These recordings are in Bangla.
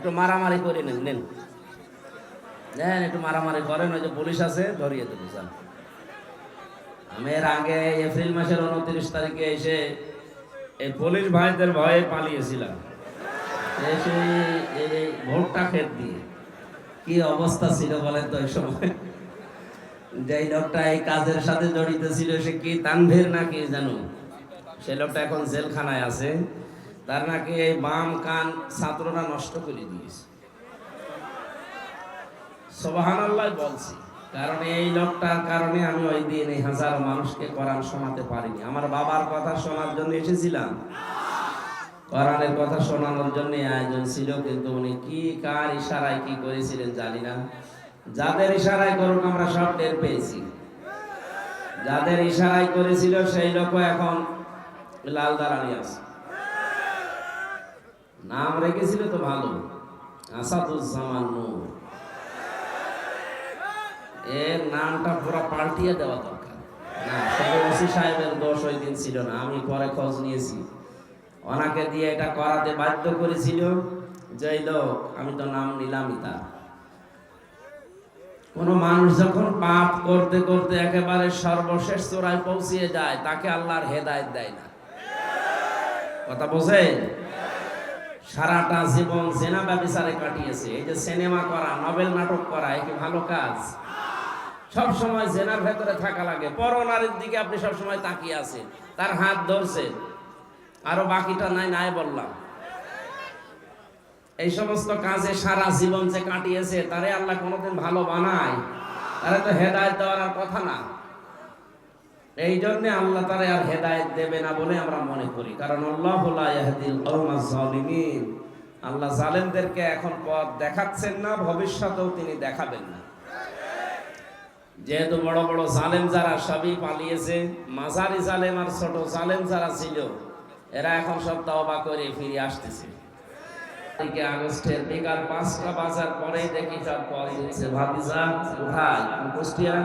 একটু মারামারি করে নেন নেন। নেন, একটু মারামারি করেন, ওই যে পুলিশ আছে, ধরিয়ে দেবো, যান। আমি এর আগে এপ্রিল মাসের উনত্রিশ তারিখে এসে এই পুলিশ ভাইদের ভয়ে পালিয়েছিলাম। এসে এই ভোটটা খেত দিয়ে। কি অবস্থা ছিল বলেন তো এই সময়? যেই লোকটা এই কাজের সাথে জড়িত ছিল, সে কি তানভীর নাকি জানো? সে লোকটা এখন জেলখানায় আছে। তার নাকি এই বাম কান ছাত্ররা নষ্ট করে দিয়েছে। সোবাহান বলছি, কারণ এই লোকটার কারণে আমি ওই দিন এই হাজার মানুষকে কোরআন শোনাতে পারিনি। আমার বাবার কথা শোনার জন্য এসেছিলাম। কোরআনের কথা শোনানোর জন্য আয়োজন ছিল, কিন্তু উনি কি, কার ইশারায় কি করেছিলেন জানি না। যাদের ইশারায় করুক, আমরা সব টের পেয়েছি। যাদের ইশারায় করেছিল, সেই লোক এখন লাল দাঁড়ানি আছে। নাম রেখেছিল তো ভালো। আসাদুজ্জামান নূর। এর নামটা পাল্টিয়ে দেওয়া দরকার। না সাহেবের দোষ ওই দিন ছিল না, আমি পরে খোঁজ নিয়েছি। ওনাকে দিয়ে এটা করাতে বাধ্য করেছিল যে লোক, আমি তো নাম নিলামই তার কোন মানুষ যখন পাপ করতে করতে একেবারে সর্বশেষ চোরায় পৌঁছিয়ে যায়, তাকে আল্লাহর হেদায়ত দেয় না। কথা বোঝেন? সারাটা জীবন জেনা ব্যবচারে কাটিয়েছে। এই যে সিনেমা করা, নভেল নাটক করা, এ ভালো কাজ? সব সময় জেনার ভেতরে থাকা লাগে। পরনারীর দিকে আপনি সব সময় তাকিয়ে আছেন। তার হাত ধরছেন আরও বাকিটা নাই নাই বললাম। এই সমস্ত কাজে সারা জীবন যে কাটিয়েছে, তারে আল্লাহ কোনোদিন ভালো বানায়। তারে তো হেদায়ত দেওয়ার কথা না। এই জন্য আল্লাহ তারে আর হেদায়ত দেবে না বলে আমরা মনে করি। কারণ আল্লাহ আল্লাহ জালেমদেরকে এখন পথ দেখাচ্ছেন না, ভবিষ্যতেও তিনি দেখাবেন না। যেহেতু বড় বড় জালেম যারা সবই পালিয়েছে, মাঝারি জালেম আর ছোট জালেম যারা ছিল, এরা এখন সব তওবা করে ফিরে আসতেছে। তারিখে আগস্টের বিকাল পাঁচটা বাজার পরেই দেখি সব দিচ্ছে, ভাতিজা কোথায় কুষ্টিয়া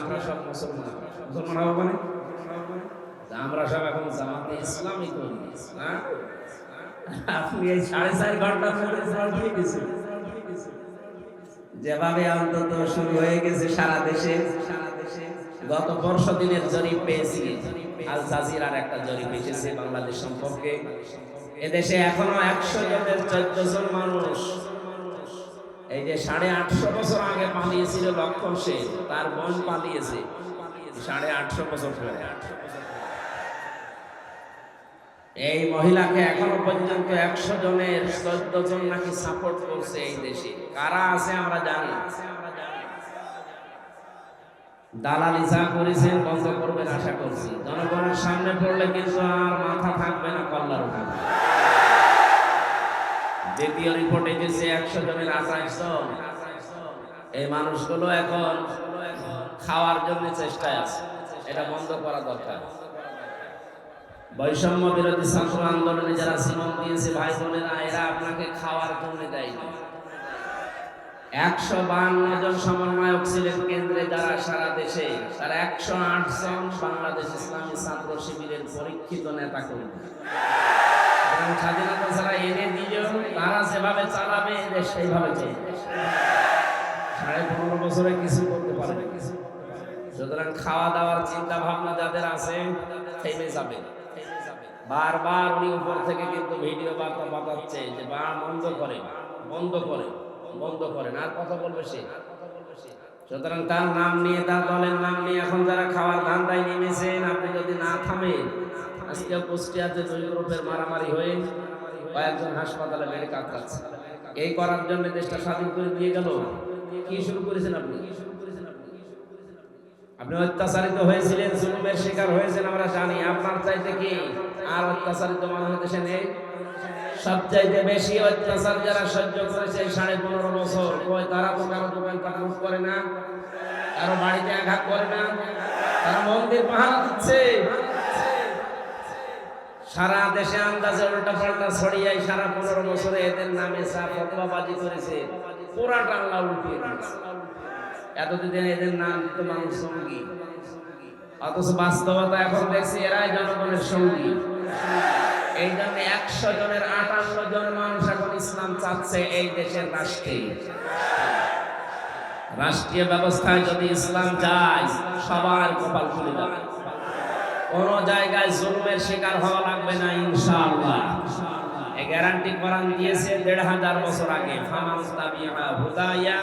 আমরা সব মুসলমান। মুসলমান হব মানে? আমরা সব এখন জামাতে ইসলামই করি। না আপনি এই সাড়ে চার ঘণ্টার মধ্যে পাল্টিয়ে গেছেন। যেভাবে অন্তত শুরু হয়ে গেছে সারা দেশে সারা দেশে গত বর্ষ দিনের জরিপ পেয়েছি। আল জাজিরার একটা জরিপ এসেছে বাংলাদেশ সম্পর্কে। এদেশে এখনও একশো জনের চোদ্দ জন মানুষ এই যে সাড়ে আটশো বছর আগে পালিয়েছিল লক্ষণ সে, তার বোন পালিয়েছে। সাড়ে আটশো বছর পরে এই মহিলাকে এখনও পর্যন্ত একশো জনের, চোদ্দ জন নাকি সাপোর্ট করছে এই দেশে। কারা আছে আমরা জানি দালালি যা করেছেন বন্ধ করবেন আশা করছি। জনগণের সামনে পড়লে কিন্তু আর মাথা থাকবে না, কল্লার উপর। দ্বিতীয় রিপোর্ট এসেছে একশো জনের আঠাশ এই মানুষগুলো এখন খাওয়ার জন্য চেষ্টায় আছে। এটা বন্ধ করা দরকার। বৈষম্য বিরোধী ছাত্র আন্দোলনে যারা জীবন দিয়েছে, ভাই বোনেরা, এরা আপনাকে খাওয়ার জন্য দেয়নি। একশো বান্ন জন সমন্বয়ক ছিলেন কেন্দ্রে যারা সারা দেশে, তারা একশো আট জন বাংলাদেশ ইসলামী ছাত্র শিবিরের পরীক্ষিত নেতা কর্মী স্বাধীনতা ছাড়া এনে দিলেও তারা যেভাবে চালাবে, এদের সেইভাবে চলবে। সাড়ে পনেরো বছরে কিছু করতে পারবে সুতরাং খাওয়া দাওয়ার চিন্তা ভাবনা যাদের আছে, থেমে যাবে। বারবার উনি উপর থেকে কিন্তু ভিডিও বার্তা বাতাচ্ছে যে বা বন্ধ করে বন্ধ করে, বন্ধ করেন আর কথা বলবে সে। সুতরাং তার নাম নিয়ে, তার দলের নাম নিয়ে এখন যারা খাওয়ার ধান্দায় নেমেছেন, আপনি যদি না থামেন আজকে কুষ্টিয়াতে দুই গ্রুপের মারামারি হয়ে কয়েকজন হাসপাতালে এই করার জন্য দেশটা স্বাধীন করে দিয়ে গেল। কি শুরু করেছেন আপনি? আপনি অত্যাচারিত হয়েছিলেন, জুলুমের শিকার হয়েছেন, আমরা জানি। আপনার চাইতে কি? আর অত্যাচারিত মানুষ দেশে নেই। সবচাইতে বেশি অত্যাচার যারা সহ্য করেছে সাড়ে পনেরো বছর। কই তারা তো কারও দোকানপাট লুট করে না, কারও বাড়িতে আঘাত করে না। তারা মন্দির পাহারা দিচ্ছে। সারা দেশে আন্দাজে উল্টা পাল্টা ছড়িয়াই সারা পনেরো বছরে এদের নামে ফতোয়াবাজি করেছে। পুরাটা আল্লাহ উল্টিয়ে দিয়েছে। এতদিন এদের নাম দিত মানুষ সঙ্গী অথচ বাস্তবতা এখন দেখছি এরাই জনগণের সঙ্গী। এই জন্য একশো জনের আটান্ন জন মানুষ এখন ইসলাম চাচ্ছে এই দেশের রাষ্ট্রে। রাষ্ট্রীয় ব্যবস্থায় যদি ইসলাম যায়, সবার কপাল খুলে যাবে। কোন জায়গায় জুলুমের শিকার হওয়া লাগবে না, ইনশাআল্লাহ। এই গ্যারান্টি কোরআন দিয়েছে দেড় হাজার বছর আগে, ফামান তাবিআ হুদায়া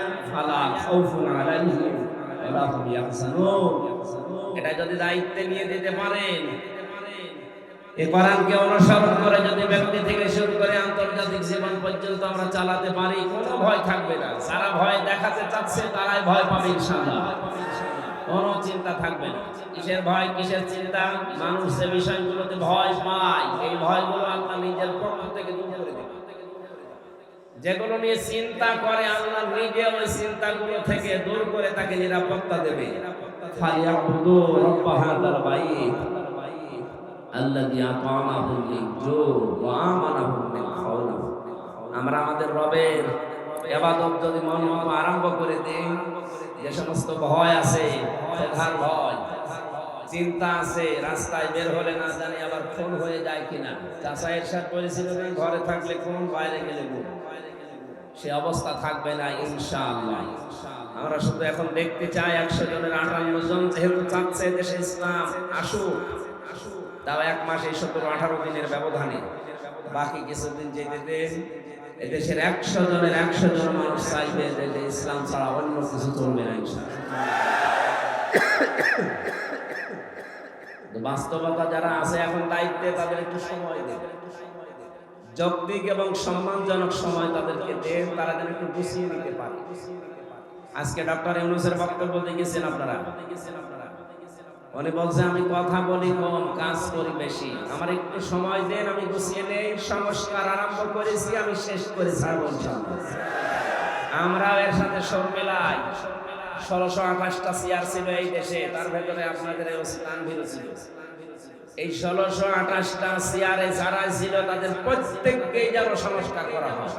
এটা যদি দায়িত্বে নিয়ে দিতে পারেন এই কোরআনকে অনুসরণ করে যদি ব্যক্তি থেকে শুরু করে আন্তর্জাতিক জীবন পর্যন্ত আমরা চালাতে পারি, কোনো ভয় থাকবে না। যারা ভয় দেখাতে চাচ্ছে, তারাই ভয় পাবে, ইনশাআল্লাহ। কোনো চিন্তা থাকবে না। কিসের ভয়, কিসের চিন্তা? মানুষ বিষয়গুলোতে ভয় পায় এই ভয়গুলো আল্লাহ নিজের পক্ষ থেকে দূর করে দেবে। যেগুলো নিয়ে চিন্তা করে আল্লাহ নিজে ওই চিন্তাগুলো থেকে দূর করে তাকে নিরাপত্তা দেবে। আমরা আমাদের রবের ইবাদত যদি মন আরম্ভ করে দেই যে সমস্ত ভয় আছে প্রধান ভয়, চিন্তা আছে, রাস্তায় বের হলে না জানি আবার ফোন হয়ে যায় কিনা। চাষা এরশাদ করেছিল ঘরে থাকলে কোন বাইরে গেলে কোন সে অবস্থা থাকবে না, ইনশাআল্লাহ। আমরা শুধু এখন দেখতে চাই একশো জনের আটান্ন জন, যেহেতু চাচ্ছে দেশে ইসলাম, আসুক। তাও এক মাসে সতেরো আঠারো দিনের ব্যবধানে। বাকি কিছুদিন যেতে দেন। এদেশের একশো জনের একশো জন মানুষ চাইবে যে ইসলাম ছাড়া অন্য কিছু চলবে না বাস্তবতা যারা আছে এখন দায়িত্বে, তাদের একটু সময় দেবে যৌক্তিক এবং সম্মানজনক সময় তাদেরকে দেন, তারা যেন একটু গুছিয়ে নিতে পারে। আজকে ডক্টর ইউনুসের বক্তব্য দেখেছেন আপনারা? উনি বলছে, আমি কথা বলি কম, কাজ করি বেশি। আমার একটু সময় দেন, আমি গুছিয়ে নেই, সংস্কার আরম্ভ করেছি, আমি শেষ করে ছাড়বো। আমরাও এর সাথে সর মেলাই, ষোলোশো আঠাশটা চেয়ার ছিল এই দেশে, তার ভেতরে আপনাদের ছিল। এই ষোলোশো আঠাশটা চেয়ারে যারা ছিল, তাদের প্রত্যেককেই যেন সংস্কার করা হয়।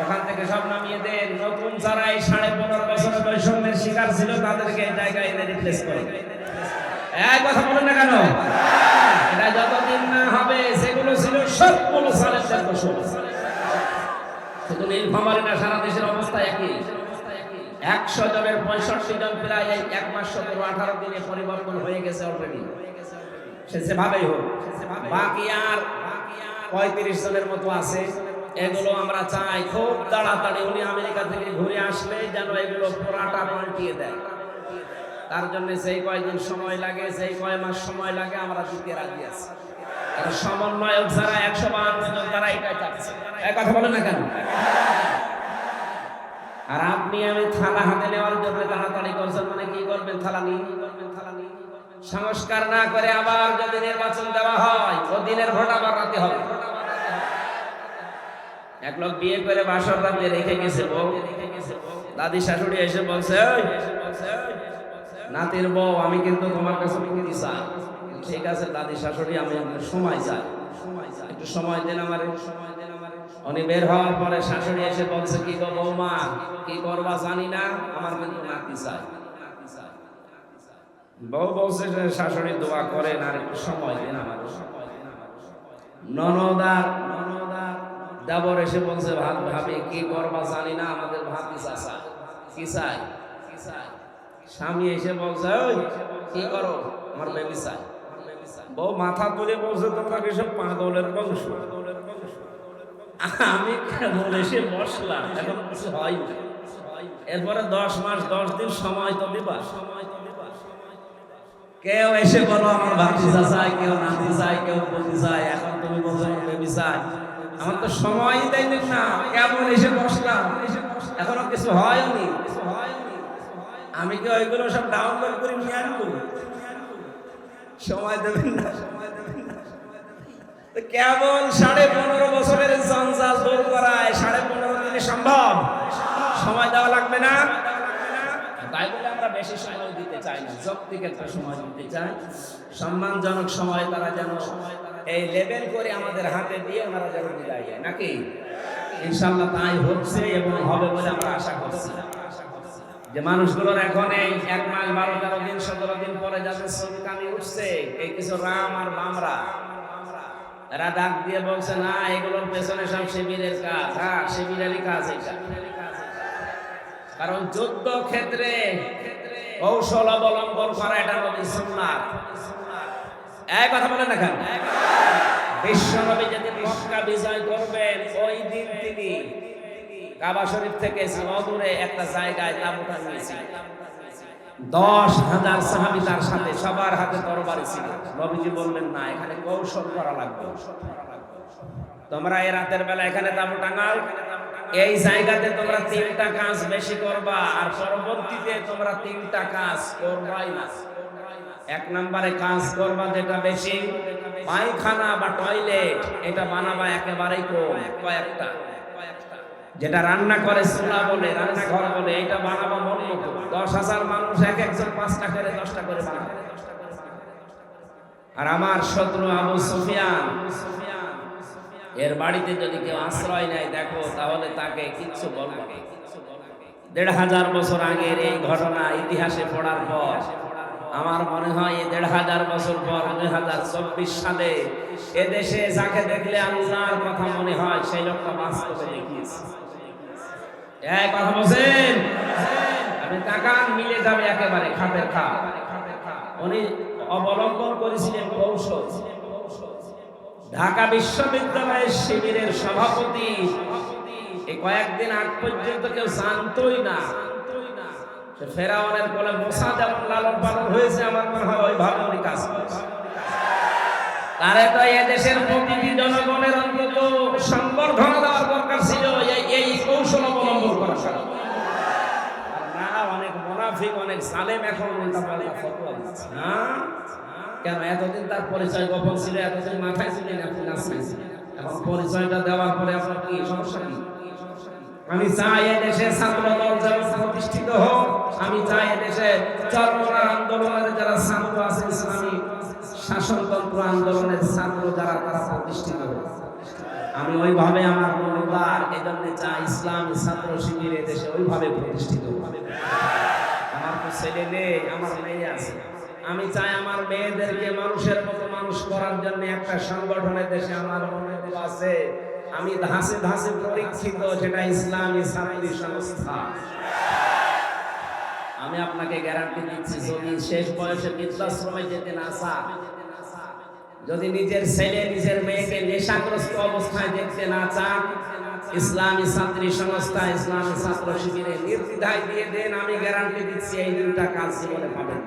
ওখান থেকে সব নামিয়ে দেন। নতুন যারা এই সাড়ে পনেরো বছরের বৈষম্যের শিকার ছিল, তাদেরকে এই জায়গায় এনে রিপ্লেস করে। এক কথা বলেন না কেন? এটা যতদিন না হবে যেগুলো ছিল সবগুলো সালের বছর শুধু নীলফামারী না, সারা দেশের অবস্থা একই। একশো জনের পঁয়ষট্টি জন প্রায় এক মাস সতেরো আঠারো দিনে পরিবর্তন হয়ে গেছে অলরেডি সে যেভাবেই হোক, বাকি আর পঁয়ত্রিশ জনের মতো আছে। এগুলো আমরা চাই। খুব তাড়াতাড়ি উনি আমেরিকা থেকে ঘুরে আসলে যেন এগুলো পুরাটা পাল্টিয়ে দেয়। তার জন্য সেই কয়দিন সময় লাগে সেই কয় মাস সময় লাগে আমরা দিতে রাজি আছি। সমন্বয়ক যারা একশো বাহান্ন জন তারা এটাই চাচ্ছে এক কথা বলে না কেন? আর আপনি আমি থালা হাতে নেওয়ার জন্য তাড়াতাড়ি করছেন মানে কি করবেন থালা নিয়ে? সংস্কার না করে আবার যদি নির্বাচন দেওয়া হয় ও দিনের ভোট আবার রাতে হবে। এক লোক বিয়ে করে বাসর রাতে রেখে গেছে বউ। দাদি শাশুড়ি এসে বলছে "ওই, নাতির বউ, আমি কিন্তু তোমার কাছে মুক্তি চাই। ঠিক আছে, দাদি শাশুড়ি, আমি একটু সময় চাই। একটু সময় দেন আমার। উনি বের হওয়ার পরে শাশুড়ি এসে বলছে, কি গো বৌমা, কি করবা জানি না, আমার কিন্তু নাতি চাই। বউ বলছে শাশুড়ি দোয়া করেন আর একটু সময় দেন আমার। ননদার ননদার দেবর এসে বলছে ভাবি, কি করবা জানি না, আমাদের ভাবি চাচা কি চাই কি চাই? স্বামী এসে বলছে, ওই, কি করো? আমার বেবি চাই বউ মাথা তুলে বলছে তোমরা কি সব পাগলের বংশ। আমি কেমন এসে বসলাম, এখন কিছু হয়নি এরপরে দশ মাস, দশ দিন সময় তো দিবা। কেউ এসে বলো, আমার ভাতিজা চাই কেউ নাতি চাই কেউ বন্ধু চাই এখন তুমি বলছো বেবি চাই আমার তো সময়ই দেয়নি না কেমন এসে বসলাম। এখনও কিছু হয়নি। আমি কি ওইগুলো সব ডাউনলোড করে নিয়ে আনব সময় দেবেন না কেবল সাড়ে পনেরো বছরের জঞ্জাল দূর করায় সাড়ে পনেরো দিনে সম্ভব? সময় দেওয়া লাগবে না? তাই বলে আমরা বেশি সময় দিতে চাই না, যৌক্তিক একটা সময় দিতে চাই। সম্মানজনক সময় তারা যেন এই লেভেল করে আমাদের হাতে দিয়ে ওনারা যেন বিদায় নাকি? ইনশাল্লাহ তাই হচ্ছে এবং হবে বলে আমরা আশা করছি। যে মানুষগুলোর এখন এই এক মাস বারো তেরো দিন সতেরো দিন পরে যাদের চুলকানি উঠছে এই কিছু রাম আর বামরা এরা ডাক দিয়ে বলছে না এগুলোর পেছনে সব শিবিরের কাজ। হ্যাঁ শিবিরেরই কাজ এটা। কারণ যুদ্ধ ক্ষেত্রে কৌশল অবলম্বন করা এটা নবী সুন্নাত। এক কথা বলেন না কেন? বিশ্ব নবী যদি মক্কা বিজয় করবেন ওই দিন তিনি কাবা শরীফ থেকে অদূরে একটা জায়গায় নিয়েছিলেন দশ হাজার সাহাবি তার সাথে সবার হাতে তরবারি ছিল। নবীজি বললেন, না, এখানে কৌশল করা লাগবে। তোমরা এই রাতের বেলা এখানে তাবু টাঙাও। এই জায়গাতে তোমরা তিনটা কাজ বেশি করবা আর পরবর্তীতে তোমরা তিনটা কাজ করবাই না। এক নম্বরে কাজ করবা যেটা বেশি, পায়খানা বা টয়লেট এটা বানাবা একেবারেই কম, কয়েকটা। যেটা রান্না করে চুলা বলে, রান্নাঘর বলে, এটা বানাবো মন মতো। দশ হাজার মানুষ এক একজন পাঁচটা করে, দশটা করে আর আমার শত্রু আবু সুফিয়ান, এর বাড়িতে যদি কেউ আশ্রয় নেয়, দেখো, তাহলে তাকে কিচ্ছু বলব দেড় হাজার বছর আগের এই ঘটনা ইতিহাসে পড়ার পর আমার মনে হয় দেড় হাজার বছর পর, দুই হাজার চব্বিশ সালে এদেশে যাকে দেখলে আল্লাহর কথা মনে হয়, সেই লোকটা বাস্তবে দেখিয়েছে। এক মিলে যাবে একেবারে খাপের খাপ। উনি অবলম্বন করেছিলেন কৌশল। ঢাকা বিশ্ববিদ্যালয়ের শিবিরের সভাপতি। এই কয়েকদিন আগ পর্যন্ত কেউ জানতোই না। ফেরাউনের কোলে মোসা যেমন লালন পালন হয়েছে, আমার মনে হয় ওইভাবে উনি কাজ তারে তো এদেশের প্রতিটি জনগণের অন্তত সংবর্ধনা দেওয়ার দরকার ছিল, এই কৌশল অবলম্বন আর না, অনেক মুনাফিক, অনেক সালেম এখন হ্যাঁ কেন, এতদিন তার পরিচয় গোপন ছিল, এতদিন মাথায় ছিলেন আপনি এখন পরিচয়টা দেওয়ার পরে আপনার কি সমস্যা কি? আমি চাই এদেশে ছাত্র দল যেন প্রতিষ্ঠিত হোক, আমি চাই এদেশে চরমনার আন্দোলনের যারা ছাত্র আছে, ইসলামী শাসনতন্ত্র আন্দোলনের ছাত্র যারা, তারা প্রতিষ্ঠিত হোক। আমি ওইভাবে আমার মনোবার এজন্য চাই ইসলামী ছাত্র শিবির এদেশে ওইভাবে প্রতিষ্ঠিত হোক। আমার তো ছেলে নেই, আমার মেয়ে আছে। আমি চাই আমার মেয়েদেরকে মানুষের মতো মানুষ করার জন্য একটা সংগঠনের দেশে আমার মনে আছে। আমি ধাসে ধাসে পরীক্ষিত, সেটা ইসলামী ছাত্রী সংস্থা। আমি আপনাকে গ্যারান্টি দিচ্ছি, যদি শেষ বয়সে বৃদ্ধাশ্রমে যেতে না চান, যদি নিজের ছেলে, নিজের মেয়েকে নেশাগ্রস্ত অবস্থায় দেখতে না চান, ইসলামী ছাত্রী সংস্থা, ইসলামী ছাত্র শিবিরে নির্দ্বিধায় দিয়ে দেন, আমি গ্যারান্টি দিচ্ছি এই দুটা কাজ জীবনে পাবেন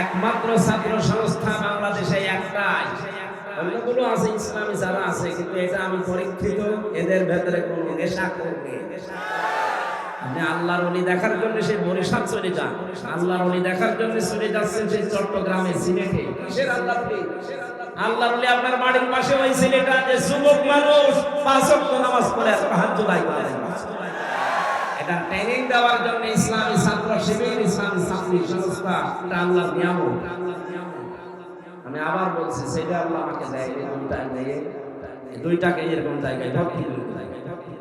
একমাত্র ছাত্র সংস্থা বাংলাদেশে একটাই। অন্যগুলো আছে ইসলামী যারা আছে কিন্তু এটা আমি পরীক্ষিত এদের ভেতরে কোন নেশা করবে আপনি আল্লাহর অলি দেখার জন্য সেই বরিশাল চলে যান। আল্লাহর অলি দেখার জন্য চলে যাচ্ছেন সেই চট্টগ্রামে সিলেটে। কিসের আল্লাহর অলি আল্লাহর অলি আপনার বাড়ির পাশে ওই ছেলেটা যে যুবক মানুষ পাঁচ ওয়াক্ত নামাজ পড়ে এত হাত জোড়াই করে। এটা ট্রেনিং দেওয়ার জন্য ইসলামী ছাত্র শিবির ইসলামী ছাত্রী সংস্থা এটা আল্লাহর নিয়ামত। আমি আবার বলছি, সেটা আল্লাহ আমাকে দেয় দুইটা দিয়ে দুইটাকে এরকম জায়গায় ভর্তি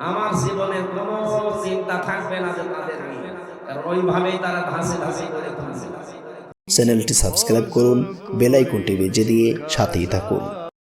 আমার জীবনের কোনো চিন্তা থাকবে না যে তাদের কারণ ওইভাবেই তারা ধাসে ধাসে করে চ্যানেলটি সাবস্ক্রাইব করুন, বেল আইকনটি বেজে দিয়ে সাথেই থাকুন।